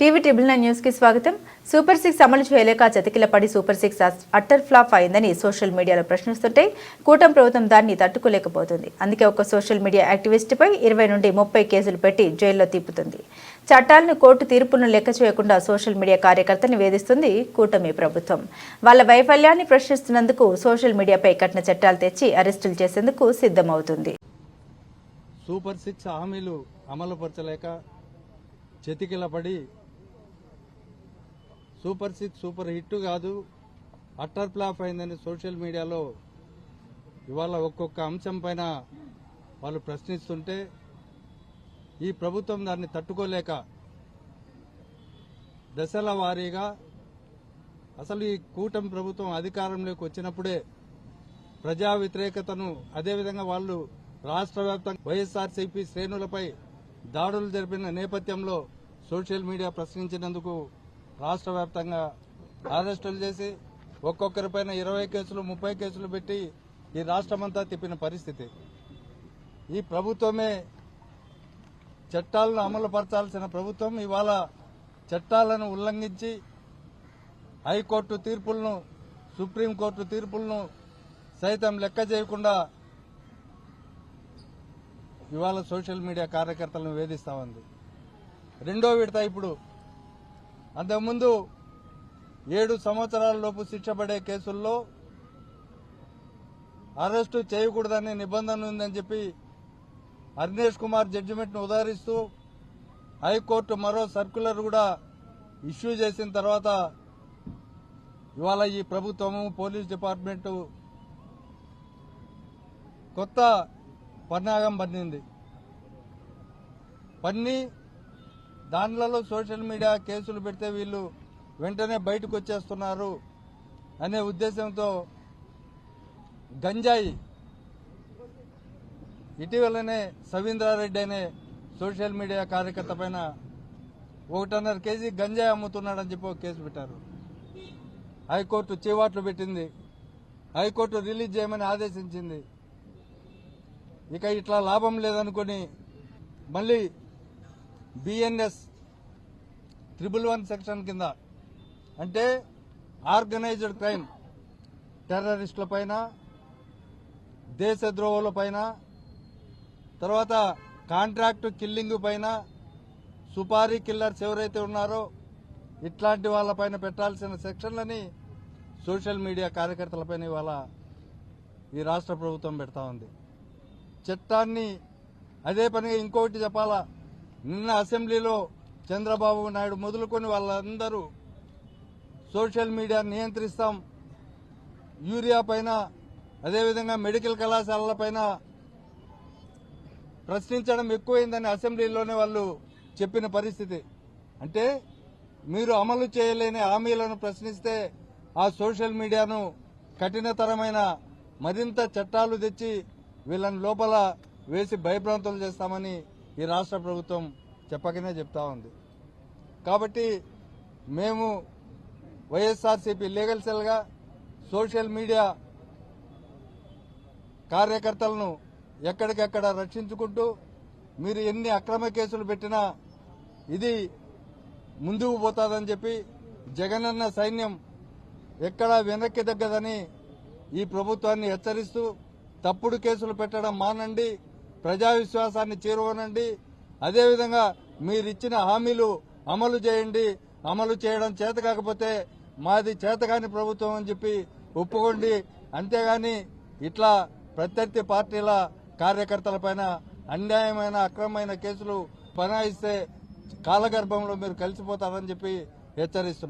TV triple nine న్యూస్కి స్వాగతం. Super six అమలు చేయలేక చతికిలపడి సూపర్ సిక్స్ అట్టర్ ఫ్లాప్ అయిందని సోషల్ మీడియాలో ప్రశ్నిస్తుంటే కూటమి ప్రభుత్వం దాన్ని తట్టుకోలేకపోతుంది. అందుకే ఒక సోషల్ మీడియా యాక్టివిస్టుపై ఇరవై నుండి ముప్పై కేసులు పెట్టి జైల్లో తిప్పుతుంది. చట్టాలను కోర్టు తీర్పును లెక్క చేయకుండా సోషల్ మీడియా కార్యకర్తని వేధిస్తుంది కూటమి ప్రభుత్వం. వాళ్ళ వైఫల్యాన్ని ప్రశ్నిస్తున్నందుకు సోషల్ మీడియాపై కఠిన చట్టాలు తెచ్చి అరెస్టులు చేసేందుకు సిద్ధమవుతుంది. సూపర్ సిక్స్ హామీలు అమలుపరచలేక చెతికిలపడి సూపర్ సిక్స్ సూపర్ హిట్ కాదు. అట్టర్ ఫ్లాప్ అయిందని సోషల్ మీడియాలో ఇవాళ ఒక్కొక్క అంశం పైన వాళ్ళు ప్రశ్నిస్తుంటే ఈ ప్రభుత్వం దాన్ని తట్టుకోలేక దశల వారీగా అసలు ఈ కూటమి ప్రభుత్వం అధికారంలోకి వచ్చినప్పుడే ప్రజా వ్యతిరేకతను అదేవిధంగా వాళ్ళు రాష్ట్ర వ్యాప్తంగా వైఎస్ఆర్సీపీ శ్రేణులపై దాడులు జరిపిన నేపథ్యంలో సోషల్ మీడియా ప్రశ్నించినందుకు రాష్ట్ర వ్యాప్తంగా అరెస్టులు చేసి ఒక్కొక్కరిపైన ఇరవై కేసులు ముప్పై కేసులు పెట్టి ఈ రాష్ట్రమంతా తిప్పిన పరిస్థితి. ఈ ప్రభుత్వమే చట్టాలను అమలు పరచాల్సిన ప్రభుత్వం. ఇవాళ చట్టాలను ఉల్లంఘించి హైకోర్టు తీర్పులను సుప్రీంకోర్టు తీర్పులను సైతం లెక్క చేయకుండా ఇవాళ సోషల్ మీడియా కార్యకర్తలను వేధిస్తా ఉంది. రెండో విడత ఇప్పుడు అంతకుముందు ఏడు సంవత్సరాల లోపు శిక్ష పడే కేసుల్లో అరెస్టు చేయకూడదనే నిబంధన ఉందని చెప్పి అర్నేష్ కుమార్ జడ్జిమెంట్ను ఉదారిస్తూ హైకోర్టు మరో సర్క్యులర్ కూడా ఇష్యూ చేసిన తర్వాత ఇవాళ ఈ ప్రభుత్వము పోలీస్ డిపార్ట్మెంటు కొత్త పన్నాగం పన్నింది. పన్ని దానిలలో సోషల్ మీడియా కేసులు పెడితే వీళ్ళు వెంటనే బయటకు వచ్చేస్తున్నారు అనే ఉద్దేశంతో గంజాయి. ఇటీవలనే సవీంద్రారెడ్డి అనే సోషల్ మీడియా కార్యకర్త పైన ఒకటిన్నర కేజీ గంజాయి అమ్ముతున్నాడని చెప్పి ఒక కేసు పెట్టారు. హైకోర్టు చీవాట్లు పెట్టింది. హైకోర్టు రిలీజ్ చేయమని ఆదేశించింది. ఇక ఇట్లా లాభం లేదనుకొని మళ్ళీ బిఎన్ఎస్ త్రిబుల్ వన్ సెక్షన్ కింద. అంటే ఆర్గనైజ్డ్ క్రైమ్ టెర్రరిస్టుల పైన దేశద్రోహుల పైన తర్వాత కాంట్రాక్ట్ కిల్లింగ్ పైన సుపారీ కిల్లర్స్ ఎవరైతే ఉన్నారో ఇట్లాంటి వాళ్ళపైన పెట్టాల్సిన సెక్షన్లని సోషల్ మీడియా కార్యకర్తలపైన ఇవాళ ఈ రాష్ట్ర ప్రభుత్వం పెడతా ఉంది. చట్టాన్ని అదే పనిగా ఇంకొకటి చెప్పాలా? నిన్న అసెంబ్లీలో చంద్రబాబు నాయుడు మొదలుకొని వాళ్ళందరూ సోషల్ మీడియా నియంత్రిస్తాం. యూరియా పైన అదేవిధంగా మెడికల్ కళాశాలల పైన ప్రశ్నించడం ఎక్కువైందని అసెంబ్లీలోనే వాళ్ళు చెప్పిన పరిస్థితి. అంటే మీరు అమలు చేయలేని హామీలను ప్రశ్నిస్తే ఆ సోషల్ మీడియాను కఠినతరమైన మరింత చట్టాలు తెచ్చి వీళ్ళని లోపల వేసి భయభ్రాంతులు చేస్తామని ఈ రాష్ట్ర ప్రభుత్వం చెప్పకనే చెప్తా ఉంది. కాబట్టి మేము వైఎస్ఆర్సీపీ లీగల్ సెల్గా సోషల్ మీడియా కార్యకర్తలను ఎక్కడికెక్కడ రక్షించుకుంటూ మీరు ఎన్ని అక్రమ కేసులు పెట్టినా ఇది ముందుకు పోతాదని చెప్పి జగనన్న సైన్యం ఎక్కడా వెనక్కి తగ్గదని ఈ ప్రభుత్వాన్ని హెచ్చరిస్తూ తప్పుడు కేసులు పెట్టడం మానండి. ప్రజా విశ్వాసాన్ని చేరువనండి. అదేవిధంగా మీరిచ్చిన హామీలు అమలు చేయండి. అమలు చేయడం చేత కాకపోతే మాది చేతకాని ప్రభుత్వం అని చెప్పి ఒప్పుకోండి. అంతేగాని ఇట్లా ప్రత్యర్థి పార్టీల కార్యకర్తలపైన అన్యాయమైన అక్రమమైన కేసులు పనాయిస్తే కాలగర్భంలో మీరు కలిసిపోతారని చెప్పి హెచ్చరిస్తున్నాం.